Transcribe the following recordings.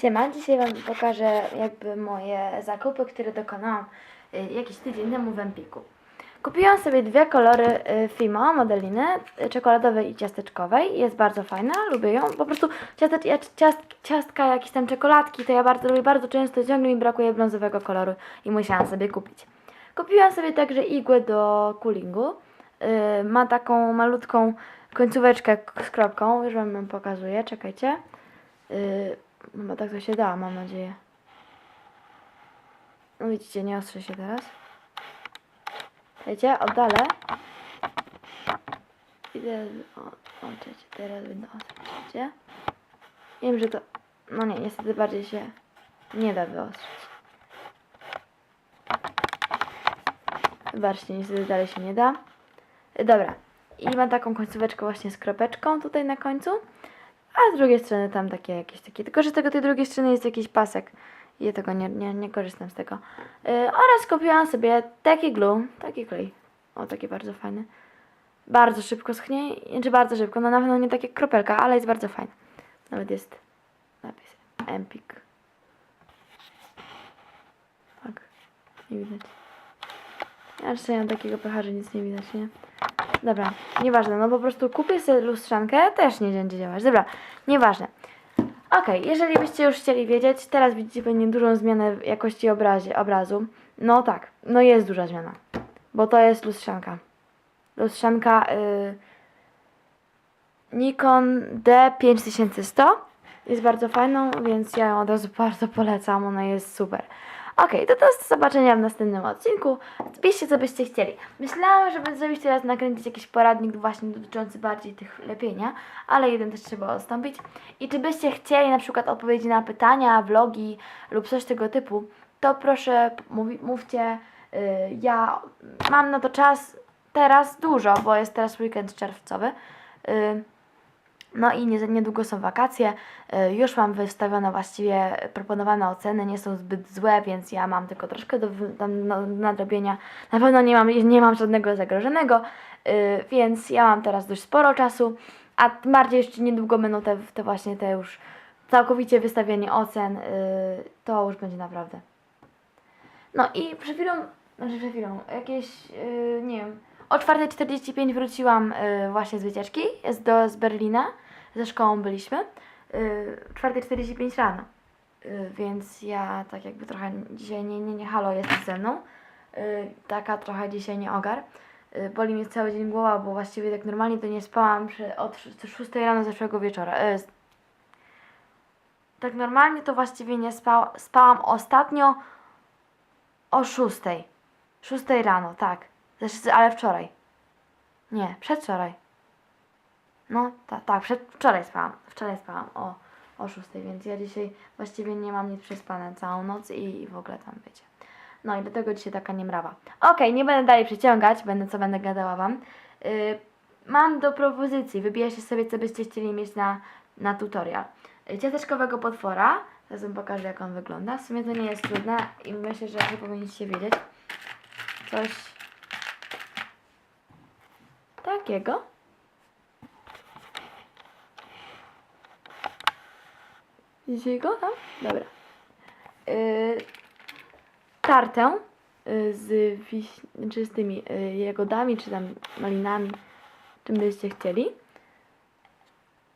Siema, dzisiaj Wam pokażę jakby moje zakupy, które dokonałam y, jakiś tydzień temu w Empiku. Kupiłam sobie dwie kolory y, Fimo, modeliny, y, czekoladowej i ciasteczkowej. Jest bardzo fajna, lubię ją. Po prostu ciastecz, ciast, ciastka, jakieś tam czekoladki, to ja bardzo lubię, bardzo często ciągle mi brakuje brązowego koloru i musiałam sobie kupić. Kupiłam sobie także igłę do coolingu. Ma taką malutką końcóweczkę z kropką, już Wam ją pokazuję, czekajcie. No tak to się da, mam nadzieję. No widzicie, nie ostrzy się teraz. Wiecie, oddalę. I teraz, o, o, czekajcie, teraz będę ostrzyć? Wiem, że to, no nie, niestety bardziej się nie da wyostrzyć. Wybaczcie, niestety dalej się nie da. Dobra. I ma taką końcóweczkę właśnie z kropeczką tutaj na końcu. A z drugiej strony tam takie jakieś takie. Tylko, że z tego tej drugiej strony jest jakiś pasek. Ja tego nie, nie, nie korzystam z tego. Yy, oraz kupiłam sobie taki glue, taki klej. O, taki bardzo fajny. Bardzo szybko schnie, czy bardzo szybko, no na pewno nie tak jak kropelka, ale jest bardzo fajny. Nawet jest napis Empik. Tak, nie widać. Ja nie mam takiego pecha, że nic nie widać, nie? Dobra, nieważne, no po prostu kupię sobie lustrzankę, też nie będzie działać. Dobra, nieważne. Okej, jeżeli byście już chcieli wiedzieć, teraz widzicie pewnie dużą zmianę w jakości obrazie, obrazu. No tak, no jest duża zmiana, bo to jest lustrzanka. Lustrzanka y, Nikon D5100 jest bardzo fajną, więc ja ją od razu bardzo polecam, ona jest super. Okej, to do zobaczenia w następnym odcinku. Piszcie, co byście chcieli. Myślałam, żeby zrobić teraz, nakręcić jakiś poradnik właśnie dotyczący bardziej tych lepienia, ale jeden też trzeba odstąpić. I czy byście chcieli na przykład odpowiedzi na pytania, vlogi lub coś tego typu, to proszę mówi, mówcie. Yy, ja mam na to czas teraz dużo, bo jest teraz weekend czerwcowy. Yy, no i nie, niedługo są wakacje. Y, Już mam wystawione właściwie proponowane oceny, nie są zbyt złe, więc ja mam tylko troszkę do no, nadrobienia. Na pewno nie mam, nie mam żadnego zagrożonego, y, więc ja mam teraz dość sporo czasu, a bardziej jeszcze niedługo będą te, te właśnie te już całkowicie wystawienie ocen, y, to już będzie naprawdę. No i przed chwilą, znaczy przed chwilą, jakieś, nie wiem, o 4.45 wróciłam yy, właśnie z wycieczki, z, do, z Berlina, ze szkołą byliśmy, yy, 4.45 rano, yy, więc ja tak jakby trochę dzisiaj nie, nie, nie halo jest ze mną, yy, taka trochę dzisiaj nie ogar. Yy, Boli mnie cały dzień głowa, bo właściwie tak normalnie to nie spałam przy, od 6 rano zeszłego wieczora. Yy, tak normalnie to właściwie nie spała, spałam ostatnio o 6. 6 rano, tak. Zresztą, ale wczoraj. Nie, przedwczoraj. No, tak, tak, przedwczoraj spałam. Wczoraj spałam o, o 6, więc ja dzisiaj właściwie nie mam nic przespane całą noc i, i w ogóle tam wiecie. No i dlatego dzisiaj taka niemrawa. Okej, nie będę dalej przeciągać, będę co będę gadała wam. Yy, mam do propozycji, wybierzcie sobie co byście chcieli mieć na, na tutorial. Yy, Ciasteczkowego potwora, teraz wam pokażę jak on wygląda. W sumie to nie jest trudne i myślę, że powinniście wiedzieć. Coś takiego. Widzicie go tam? Dobra. Yy, tartę yy, z, wiś... czy z tymi yy, jagodami, czy tam malinami, czym byście chcieli.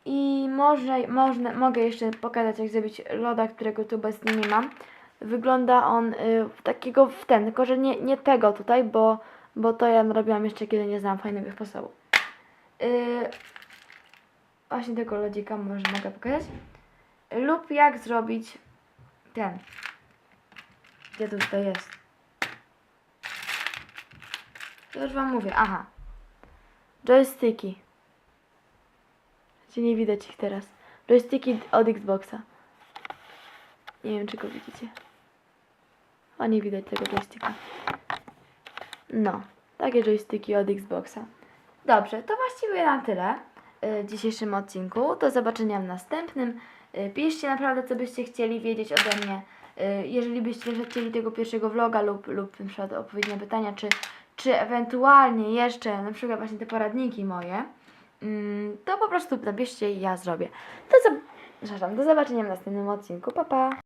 I można, można, mogę jeszcze pokazać, jak zrobić loda, którego tu obecnie nie mam. Wygląda on y, takiego w ten, tylko że nie, nie tego tutaj, bo, bo to ja robiłam jeszcze kiedy nie znam fajnego sposobu. Y, właśnie tego lodzika może mogę pokazać. Lub jak zrobić ten. Gdzie to tutaj jest? To już wam mówię, aha. Joysticki. Gdzie nie widać ich teraz. Joysticki od Xboxa. Nie wiem, czy go widzicie. A nie widać tego joysticka. No, takie joysticki od Xboxa. Dobrze, to właściwie na tyle y, w dzisiejszym odcinku. Do zobaczenia w następnym. Y, Piszcie naprawdę, co byście chcieli wiedzieć ode mnie. Y, Jeżeli byście chcieli tego pierwszego vloga lub, lub na przykład odpowiedzi na pytania, czy, czy ewentualnie jeszcze na przykład właśnie te poradniki moje, mm, to po prostu napiszcie i ja zrobię. Do, do zobaczenia w następnym odcinku. Pa, pa!